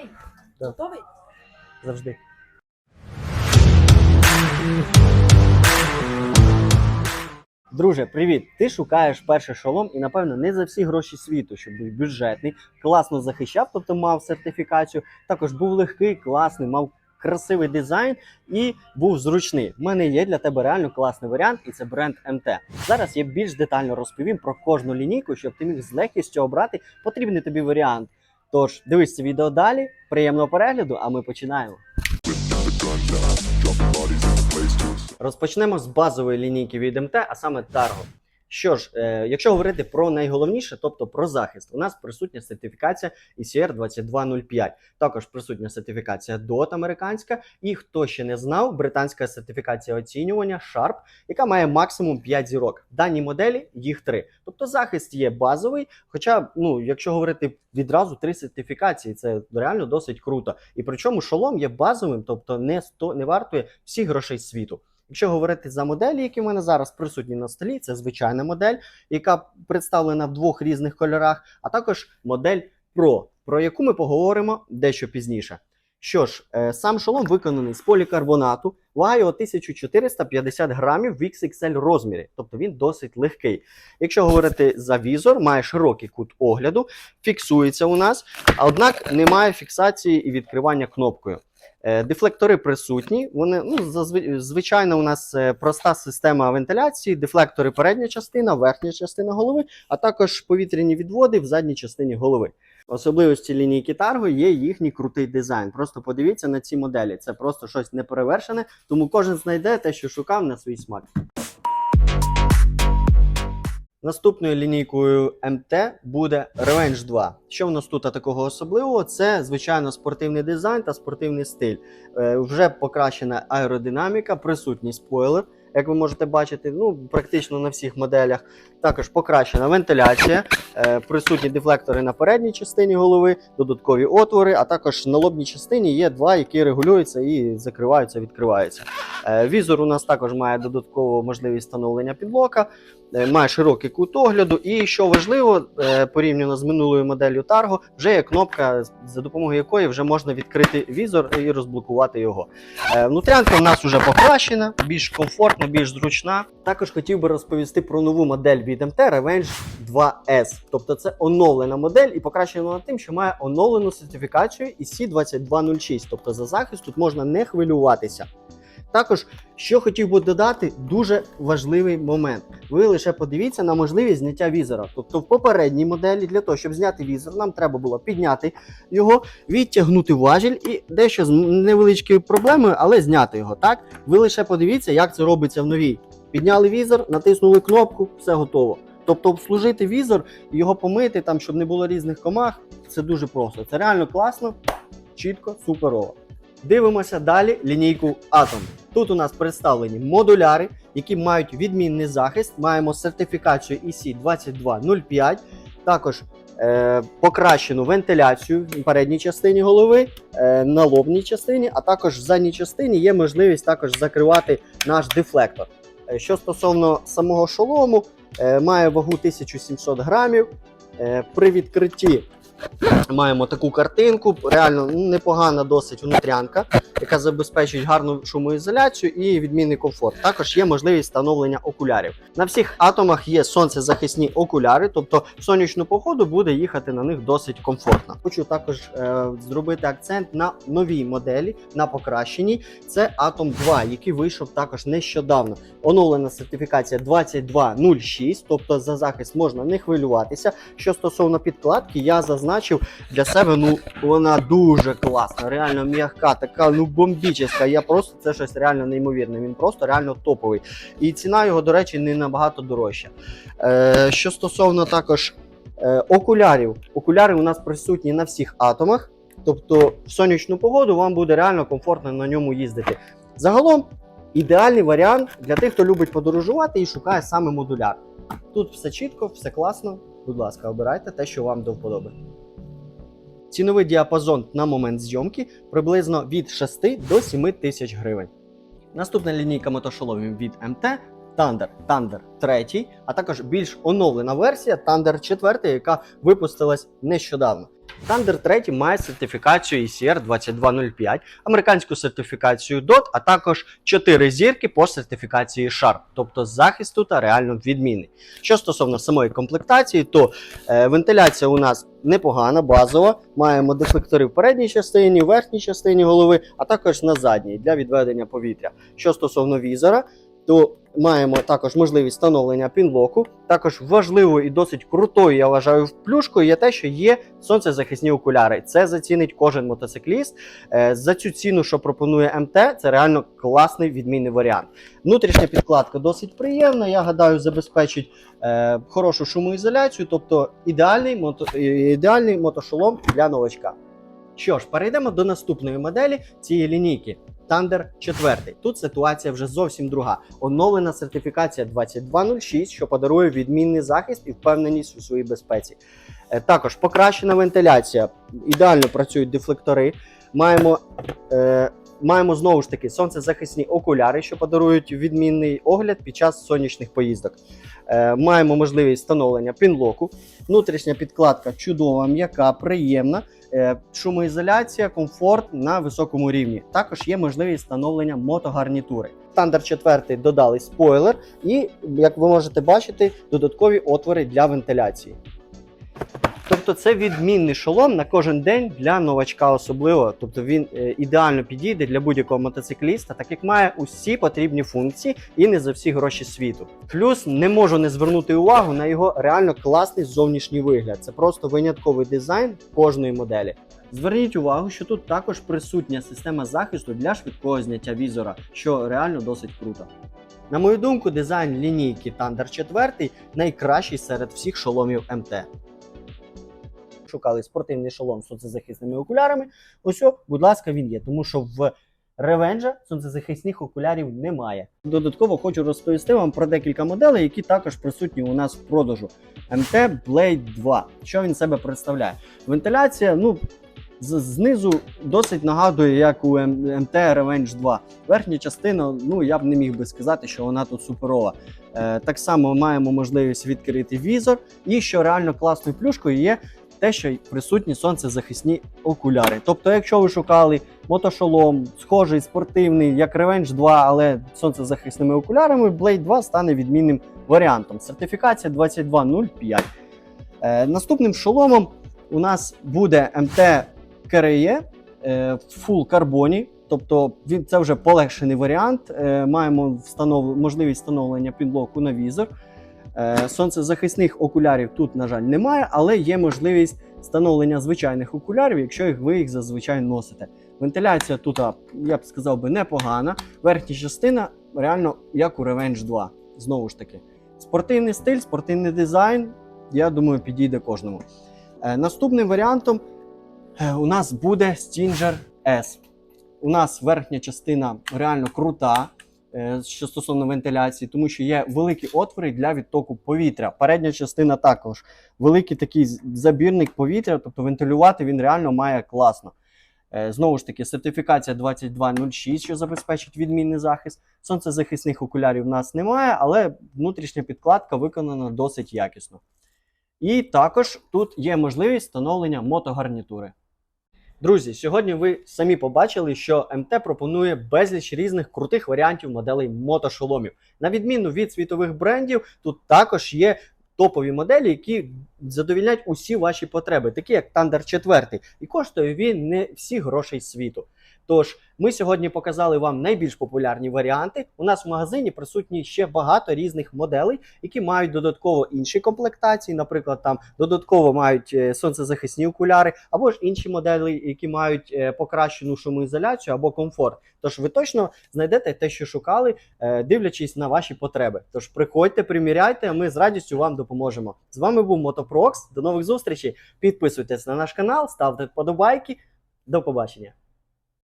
Ей, Да. готовий? Завжди. Друже, привіт! Ти шукаєш перший шолом і, напевно, не за всі гроші світу, щоб був бюджетний, класно захищав, тобто мав сертифікацію. Також був легкий, класний, мав красивий дизайн і був зручний. У мене є для тебе реально класний варіант, і це бренд МТ. Зараз я більш детально розповім про кожну лінійку, щоб ти міг з легкістю обрати потрібний тобі варіант. Тож дивись це відео далі. Приємного перегляду, а ми починаємо. Розпочнемо з базової лінійки від МТ, а саме Targo. Що ж, е, якщо говорити про найголовніше, тобто про захист, у нас присутня сертифікація ECR 2205. Також присутня сертифікація DOT американська, і хто ще не знав, британська сертифікація оцінювання Sharp, яка має максимум 5 зірок. В даній моделі їх 3. Тобто захист є базовий. Хоча, ну, якщо говорити відразу три сертифікації, це реально досить круто. І причому шолом є базовим, тобто не, сто, не вартує всіх грошей світу. Якщо говорити за моделі, які в мене зараз присутні на столі, це звичайна модель, яка представлена в двох різних кольорах, а також модель Pro, про яку ми поговоримо дещо пізніше. Що ж, е, сам шолом виконаний з полікарбонату, вага його 1450 грамів в XXL розмірі, тобто він досить легкий. Якщо говорити за візор, має широкий кут огляду, фіксується у нас, однак немає фіксації і відкривання кнопкою. Е, Дефлектори присутні. Вони ну зазви- звичайно, у нас е, проста система вентиляції. Дефлектори передня частина, верхня частина голови, а також повітряні відводи в задній частині голови. Особливості лінійки Targo є їхній крутий дизайн. Просто подивіться на ці моделі. Це просто щось неперевершене, тому кожен знайде те, що шукав на свій смак. Наступною лінійкою МТ буде Revenge 2. Що в нас тут такого особливого? Це звичайно спортивний дизайн та спортивний стиль. Е, вже покращена аеродинаміка, присутній спойлер, як ви можете бачити, ну практично на всіх моделях. Також покращена вентиляція, е, присутні дефлектори на передній частині голови, додаткові отвори, а також на лобній частині є два, які регулюються і закриваються, відкриваються. Е, візор у нас також має додаткову можливість встановлення підлока, е, має широкий кут огляду. І що важливо, порівняно з минулою моделлю Targo, вже є кнопка, за допомогою якої вже можна відкрити візор і розблокувати його. Внутрянка в нас вже покращена, більш комфортна, більш зручна. Також хотів би розповісти про нову модель від МТ Revenge 2S. Тобто це оновлена модель і покращена тим, що має оновлену сертифікацію EC 2206. Тобто за захист тут можна не хвилюватися. Також, що хотів би додати, дуже важливий момент. Ви лише подивіться на можливість зняття візора. Тобто в попередній моделі для того, щоб зняти візор, нам треба було підняти його, відтягнути важіль і дещо з невеличкою проблемою, але зняти його. Так, ви лише подивіться, як це робиться в новій. Підняли візор, натиснули кнопку, все готово. Тобто обслужити візор, його помити, там, щоб не було різних комах, це дуже просто. Це реально класно, чітко, суперово. Дивимося далі лінійку Atom. Тут у нас представлені модуляри, які мають відмінний захист. Маємо сертифікацію EC 2205, також е, покращену вентиляцію в передній частині голови, е, на лобній частині, а також в задній частині є можливість також закривати наш дефлектор. Е, Що стосовно самого шолому, е, має вагу 1700 грамів. Е, При відкритті маємо таку картинку, реально непогана досить внутрянка, яка забезпечує гарну шумоізоляцію і відмінний комфорт. Також є можливість встановлення окулярів. На всіх атомах є сонцезахисні окуляри, тобто в сонячну погоду буде їхати на них досить комфортно. Хочу також е, зробити акцент на новій моделі, на покращеній. Це Atom 2, який вийшов також нещодавно. Оновлена сертифікація 2206, тобто за захист можна не хвилюватися. Що стосовно підкладки, я зазначив для себе, ну вона дуже класна, реально м'яка, така ну бомбічна. Я просто це щось реально неймовірне. Він просто реально топовий. І ціна його, до речі, не набагато дорожча. Е, що стосовно також е, окулярів, окуляри у нас присутні на всіх атомах. Тобто в сонячну погоду вам буде реально комфортно на ньому їздити. Загалом ідеальний варіант для тих, хто любить подорожувати і шукає саме модуляр. Тут все чітко, все класно. Будь ласка, обирайте те, що вам до вподоби. Ціновий діапазон на момент зйомки приблизно від 6 до 7 тисяч гривень. Наступна лінійка мотошоломів від МТ Thunder, Thunder 3, а також більш оновлена версія Thunder 4, яка випустилась нещодавно. Thunder 3 має сертифікацію ECR 2205, американську сертифікацію DOT, а також 4 зірки по сертифікації SHARP, тобто захист тут реально відмінний. Що стосовно самої комплектації, то е, вентиляція у нас непогана, базова. Маємо дефлектори в передній частині, верхній частині голови, а також на задній для відведення повітря. Що стосовно візора, то маємо також можливість встановлення пінлоку. Також важливою і досить крутою, я вважаю, плюшкою є те, що є сонцезахисні окуляри. Це зацінить кожен мотоцикліст. Е, За цю ціну, що пропонує МТ, це реально класний відмінний варіант. Внутрішня підкладка досить приємна. Я гадаю, забезпечить е, хорошу шумоізоляцію, тобто ідеальний, мото, е, ідеальний мотошолом для новачка. Що ж, перейдемо до наступної моделі цієї лінійки. Thunder 4. Тут ситуація вже зовсім друга. Оновлена сертифікація 2206, що подарує відмінний захист і впевненість у своїй безпеці. Е, Також покращена вентиляція, ідеально працюють дефлектори. Маємо, е, маємо знову ж таки сонцезахисні окуляри, що подарують відмінний огляд під час сонячних поїздок. Е, маємо можливість встановлення пінлоку. Внутрішня підкладка чудова, м'яка, приємна. Е, Шумоізоляція, комфорт на високому рівні. Також є можливість встановлення мотогарнітури. Thunder 4 додали спойлер, і, як ви можете бачити, додаткові отвори для вентиляції. Тобто це відмінний шолом на кожен день для новачка особливо. Тобто він е, ідеально підійде для будь-якого мотоцикліста, так як має усі потрібні функції і не за всі гроші світу. Плюс не можу не звернути увагу на його реально класний зовнішній вигляд. Це просто винятковий дизайн кожної моделі. Зверніть увагу, що тут також присутня система захисту для швидкого зняття візора, що реально досить круто. На мою думку, дизайн лінійки Thunder 4 найкращий серед всіх шоломів МТ шукали спортивний шолом з сонцезахисними окулярами. Ось, будь ласка, він є, тому що в ревенджа сонцезахисних окулярів немає. Додатково хочу розповісти вам про декілька моделей, які також присутні у нас в продажу. МТ Blade 2. Що він себе представляє? Вентиляція, ну. Знизу досить нагадує, як у МТ Revenge 2. Верхня частина, ну я б не міг би сказати, що вона тут суперова. Е, так само маємо можливість відкрити візор. І що реально класною плюшкою є те, що присутні сонцезахисні окуляри. Тобто, якщо ви шукали мотошолом, схожий спортивний, як Revenge 2, але сонцезахисними окулярами, Blade 2 стане відмінним варіантом. Сертифікація 2205. Е, наступним шоломом у нас буде МТ KRE е, в Full карбоні. Тобто це вже полегшений варіант. Е, маємо встанов... можливість встановлення підлоку на візор. Е, Сонцезахисних окулярів тут, на жаль, немає, але є можливість встановлення звичайних окулярів, якщо ви їх зазвичай носите. Вентиляція тут, я б сказав би, непогана. Верхня частина реально як у Revenge 2. Знову ж таки, спортивний стиль, спортивний дизайн. Я думаю, підійде кожному. Е, Наступним варіантом е, у нас буде Stinger S. У нас верхня частина реально крута що стосовно вентиляції, тому що є великі отвори для відтоку повітря. Передня частина також великий такий забірник повітря, тобто вентилювати він реально має класно. Е, Знову ж таки, сертифікація 2206, що забезпечить відмінний захист. Сонцезахисних окулярів в нас немає, але внутрішня підкладка виконана досить якісно. І також тут є можливість встановлення мотогарнітури. Друзі, сьогодні ви самі побачили, що МТ пропонує безліч різних крутих варіантів моделей мотошоломів. На відміну від світових брендів, тут також є топові моделі, які задовільняють усі ваші потреби, такі як Thunder 4. І коштує він не всі грошей світу. Тож ми сьогодні показали вам найбільш популярні варіанти. У нас в магазині присутні ще багато різних моделей, які мають додатково інші комплектації, наприклад, там додатково мають е, сонцезахисні окуляри, або ж інші моделі, які мають е, покращену шумоізоляцію або комфорт. Тож ви точно знайдете те, що шукали, е, дивлячись на ваші потреби. Тож приходьте, приміряйте, а ми з радістю вам допоможемо. З вами був Мотопрокс. До нових зустрічей. Підписуйтесь на наш канал, ставте вподобайки. До побачення.